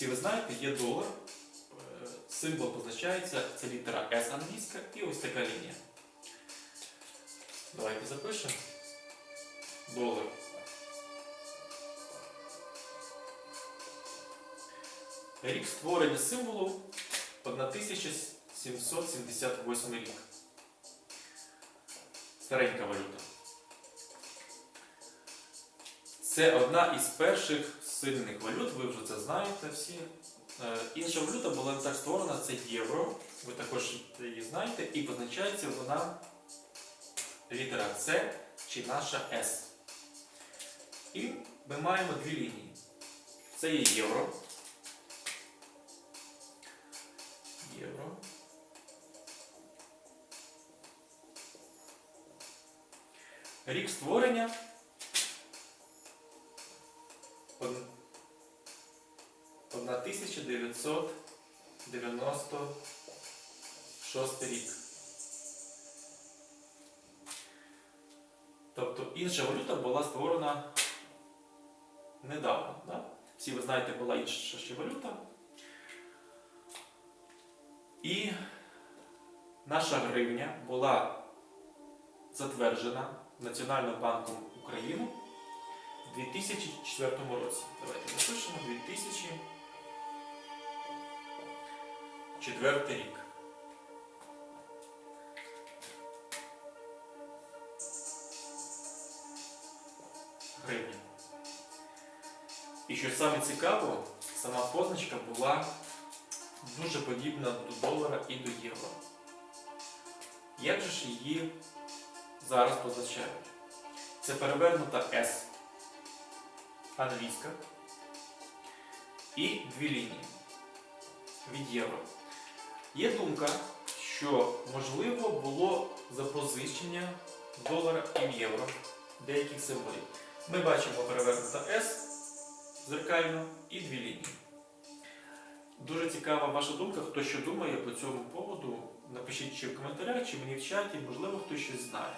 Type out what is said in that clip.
Всі ви знаєте, є долар. Е, Символ позначається, це літера S англійська і ось така лінія. Давайте запишемо. Долар. Рік створення символу 1778 рік. Старенька валюта. Це одна із перших сильних валют, ви вже це знаєте всі. Е, Інша валюта була так створена, це євро. Ви також її знаєте, і позначається вона літера С чи наша С. І ми маємо дві лінії. Це є євро. Євро. Рік створення. Од- 1996 рік. Тобто інша валюта була створена недавно. Да? Всі ви знаєте, була інша ще валюта. І наша гривня була затверджена Національним банком України 2004 році. Давайте напишемо 2004 рік. Гривня. І що саме цікаво, сама позначка була дуже подібна до долара і до євро. Як же ж її зараз позначають? Це перевернута S англійська і дві лінії від євро. Є думка, що можливо було запозичення долара і в євро деяких символів. Ми бачимо перевернута S зеркально і дві лінії. Дуже цікава ваша думка, хто що думає по цьому поводу. Напишіть чи в коментарях, чи мені в чаті, можливо, хтось щось знає.